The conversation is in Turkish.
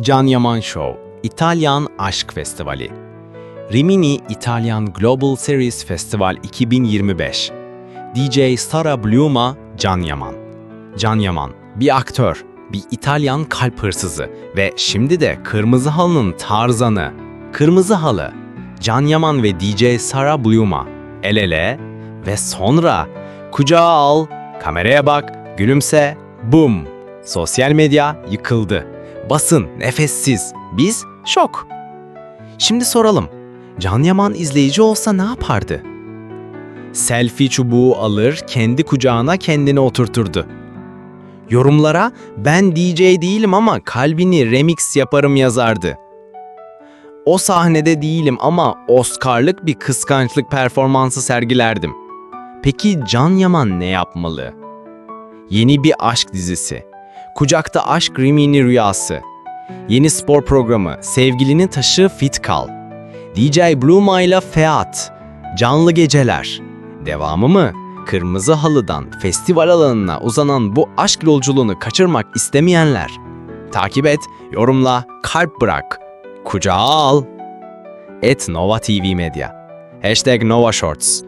Can Yaman Show, İtalyan Aşk Festivali. Rimini İtalyan Global Series Festival 2025. DJ Sara Bluma, Can Yaman. Can Yaman, bir aktör, bir İtalyan kalp hırsızı ve şimdi de Kırmızı Halı'nın tarzanı. Kırmızı Halı, Can Yaman ve DJ Sara Bluma. El ele ve sonra kucağa al, kameraya bak, gülümse, bum. Sosyal medya yıkıldı. Basın nefessiz. Biz şok. Şimdi soralım. Can Yaman izleyici olsa ne yapardı? Selfie çubuğu alır, kendi kucağına kendini oturturdu. Yorumlara ben DJ değilim ama kalbini remix yaparım yazardı. O sahnede değilim ama Oscar'lık bir kıskançlık performansı sergilerdim. Peki Can Yaman ne yapmalı? Yeni bir aşk dizisi. Kucakta Aşk Rimini Rüyası. Yeni spor programı Sevgilinin Taşı Fit Kal. DJ Bluma ile Feat. Canlı Geceler. Devamı mı? Kırmızı halıdan festival alanına uzanan bu aşk yolculuğunu kaçırmak istemeyenler. Takip et, yorumla, kalp bırak. Kucağa al. Et Nova TV Medya. Hashtag Nova Shorts.